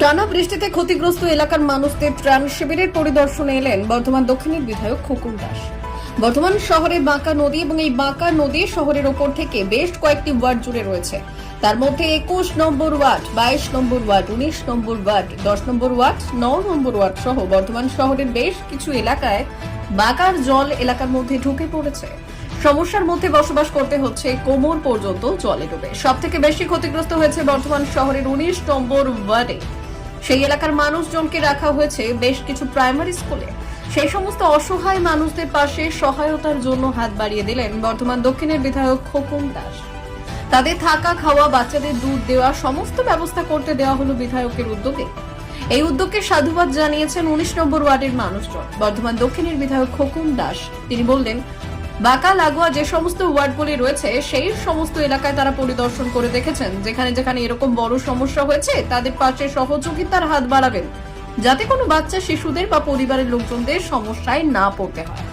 টানা বৃষ্টিতে ক্ষতিগ্রস্ত এলাকার মানুষদের ত্রাণ শিবিরের পরিদর্শনে এলেন বর্ধমান দক্ষিণের বিধায়ক খোকন দাস। বর্ধমান শহরে বাঁকা নদী এবং এই বাঁকা নদী শহরের ওপর থেকে বেশ কয়েকটি ওয়ার্ড জুড়ে রয়েছে। তার মধ্যে একুশ নম্বর ওয়ার্ড, বাইশ নম্বর ওয়ার্ড, উনিশ নম্বর ওয়ার্ড, দশ নম্বর ওয়ার্ড, ন নম্বর ওয়ার্ড সহ বর্ধমান শহরের বেশ কিছু এলাকায় বাঁকার জল এলাকার মধ্যে ঢুকে পড়েছে। সমস্যার মধ্যে বসবাস করতে হচ্ছে কোমর পর্যন্ত জলে ডুবে। সব থেকে বেশি ক্ষতিগ্রস্ত হয়েছে বর্ধমান শহরের উনিশ নম্বর ওয়ার্ডে। সেই এলাকার মানুষজনকে রাখা হয়েছে বেশ কিছু প্রাইমারি স্কুলে। সেই সমস্ত অসহায় মানুষদের পাশে সহায়তার জন্য হাত বাড়িয়ে দিলেন বর্ধমান দক্ষিণের বিধায়ক খোকন দাস। তাদের থাকা, খাওয়া, বাচ্চাদের দুধ দেওয়া, সমস্ত ব্যবস্থা করতে দেওয়া হলো বিধায়কের উদ্যোগে। এই উদ্যোগকে সাধুবাদ জানিয়েছেন উনিশ নম্বর ওয়ার্ডের মানুষজন। বর্ধমান দক্ষিণের বিধায়ক খোকন দাস। তিনি বললেন বাঁকা লাগোয়া যে সমস্ত ওয়ার্ডগুলি রয়েছে, সেই সমস্ত এলাকায় তারা পরিদর্শন করে দেখেছেন। যেখানে যেখানে এরকম বড় সমস্যা হয়েছে, তাদের পাশে সহযোগিতার হাত বাড়াবেন, যাতে কোনো বাচ্চা, শিশুদের বা পরিবারের লোকজনদের সমস্যায় না পড়তে হয়।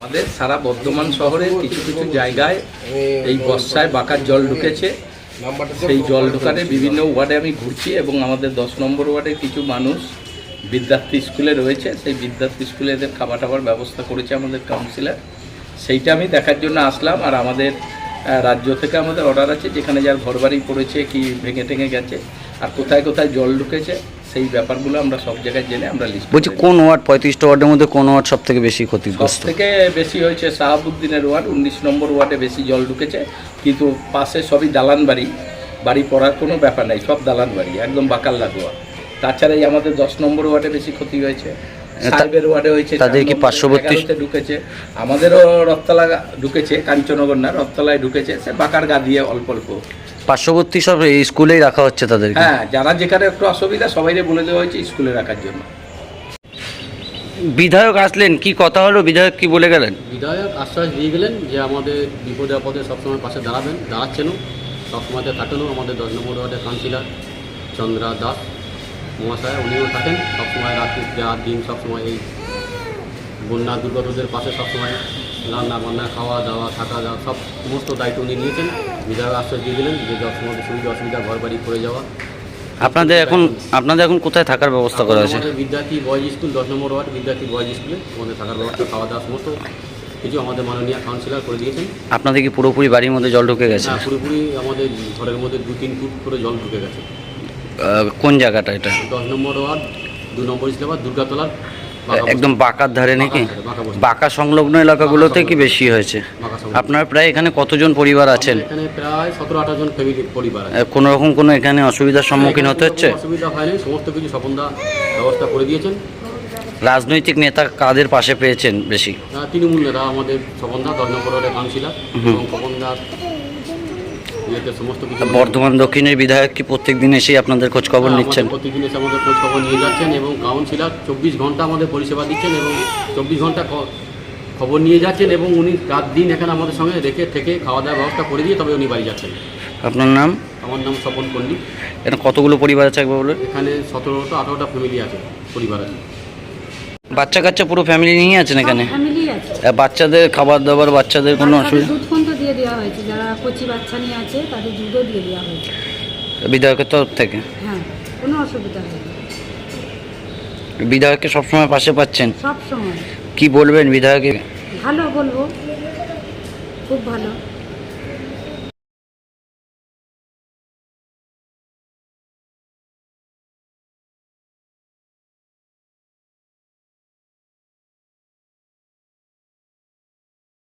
আমাদের সারা বর্ধমান শহরের কিছু কিছু জায়গায় এই বর্ষায় বাঁকার জল ঢুকেছে। সেই জল ঢুকানে বিভিন্ন ওয়ার্ডে আমি ঘুরছি এবং আমাদের দশ নম্বর ওয়ার্ডে কিছু মানুষ বিদ্যার্থী স্কুলে রয়েছে সেই বিদ্যার্থী স্কুলে এদের খাবার টাবার ব্যবস্থা করেছে আমাদের কাউন্সিলর সেইটা আমি দেখার জন্য আসলাম আর আমাদের রাজ্য থেকে আমাদের অর্ডার আছে যেখানে যার ঘরবাড়ি পড়েছে কি ভেঙে টেঙে গেছে আর কোথায় কোথায় জল ঢুকেছে সেই ব্যাপারগুলো আমরা সব জায়গায় জেনে আমরা লিস্ট বলছি কোন ওয়ার্ড পঁয়ত্রিশটা ওয়ার্ডের মধ্যে কোন ওয়ার্ড সব থেকে বেশি সব ক্ষতিগ্রস্ত? থেকে বেশি হয়েছে শাহাবুদ্দিনের ওয়ার্ড উনিশ নম্বর ওয়ার্ডে বেশি জল ঢুকেছে কিন্তু পাশে সবই দালান বাড়ি বাড়ি পড়ার কোনো ব্যাপার নাই সব দালান বাড়ি একদম বাকাল লাগোয়া তাছাড়া এই আমাদের দশ নম্বর ওয়ার্ডে বেশি ক্ষতি হয়েছে। সাহেবের ওয়ার্ডে হয়েছে তাদের কি পার্শ্ববর্তী- ঢুকেছে। আমাদেরও রথতলা ঢুকেছে কাঞ্চনগর না রথতলায় ঢুকেছে সে বাকার গা দিয়ে অল্প অল্প। পার্শ্ববর্তী সব এই স্কুলেই রাখা হচ্ছে তাদেরকে? হ্যাঁ যারা যেখানে একটু অসুবিধা সবাইকে বলে দেওয়া হয়েছে স্কুলে রাখার জন্য। বিধায়ক আসলেন কি কথা হলো? বিধায়ক কি বলে গেলেন? বিধায়ক আশ্বাস দিয়ে গেলেন যে আমাদের বিপদে আপদে সবসময় পাশে দাঁড়াবেন দাঁড়াচ্ছেনও সবসময়তে থাকেনও আমাদের দশ নম্বর ওয়ার্ডের কাউন্সিলর চন্দ্রা দাস। মহাশয় উনিও থাকেন সবসময় রাত্রি রাত দিন সবসময় এই বন্যা দুর্গতদের পাশে সবসময় রান্না বান্না খাওয়া দাওয়া থাকা দাওয়া সব সমস্ত দায়িত্ব উনি নিয়েছেন। বিধায়ক আশ্বাস দিয়ে দিলেন যে যত সময় সুবিধা অসুবিধা ঘর বাড়ি করে যাওয়া। আপনাদের এখন আপনাদের এখন কোথায় থাকার ব্যবস্থা করা আছে আমাদের বিদ্যার্থী বয়েজ স্কুল দশ নম্বর ওয়ার্ড বিদ্যার্থী বয়েজ স্কুলে আমাদের থাকার ব্যবস্থা খাওয়া দাওয়া সমস্ত কিছু আমাদের মাননীয় কাউন্সিলর করে দিয়েছেন। আপনাদের কি পুরোপুরি বাড়ির মধ্যে জল ঢুকে গেছে? হ্যাঁ পুরোপুরি আমাদের ঘরের মধ্যে দু তিন ফুট করে জল ঢুকে গেছে। কোন জায়গাটা এটা? দশ নম্বর ওয়ার্ড দু নম্বর ইসলামাবাদ দুর্গাতলার একদম বাঁকার ধারে নাকি? বাঁকা সংলগ্ন এলাকাগুলোতে কি বেশি হয়েছে? আপনার প্রায় এখানে কতজন পরিবার আছেন? প্রায় সতেরো আঠারো জন ফ্যামিলি পরিবার কোনো রকম কোনো এখানে অসুবিধার সম্মুখীন হতে হচ্ছে? অসুবিধা হয়নি সমস্ত কিছু স্বপনদা ব্যবস্থা করে দিয়েছেন। রাজনৈতিক নেতা কাদের পাশে পেয়েছেন বেশি? তৃণমূল নেতা আমাদের স্বপনদা দশ নম্বর কাউন্সিলর এবং স্বপনদার ইয়েতে সমস্ত কিছু বর্ধমান দক্ষিণের বিধায়ক কি প্রত্যেক দিন এসেই আপনাদের খোঁজ খবর হ্যাঁ, নিচ্ছেন? প্রতিদিন এসে আমাদের খোঁজ খবর নিয়ে যাচ্ছেন এবং কাউন্সিলর চব্বিশ ঘণ্টা আমাদের পরিষেবা দিচ্ছেন এবং চব্বিশ ঘণ্টা খবর নিয়ে যাচ্ছেন এবং উনি রাত দিন এখানে আমাদের সঙ্গে রেখে থেকে খাওয়া দাওয়ার ব্যবস্থা করে দিয়ে তবে উনি বাড়ি যাচ্ছেন। আপনার নাম? আমার নাম স্বপন পণ্ডিত। এখানে কতগুলো পরিবার আছে একবার বলুন? এখানে সতেরোটা আঠারোটা ফ্যামিলি আছে পরিবার আছে। বাচ্চা কাচ্চা পুরো ফ্যামিলি নিয়ে আছেন এখানে? ফ্যামিলি আছে। আহ, বাচ্চাদের খাবার দাবার বাচ্চাদের কোনো অসুবিধা? দুধ দিয়ে দেওয়া হয়েছে কচি বাচ্চা নিয়ে আছে তাদের দুধও দিয়ে দেওয়া হয়েছে। বিধায়কের তরফ থেকে? হ্যাঁ কোনো অসুবিধা হয়নি বিধায়ককে সবসময় পাশে পাচ্ছেন? সবসময়। কি বলবেন বিধায়কে ভালো বলব খুব ভালো।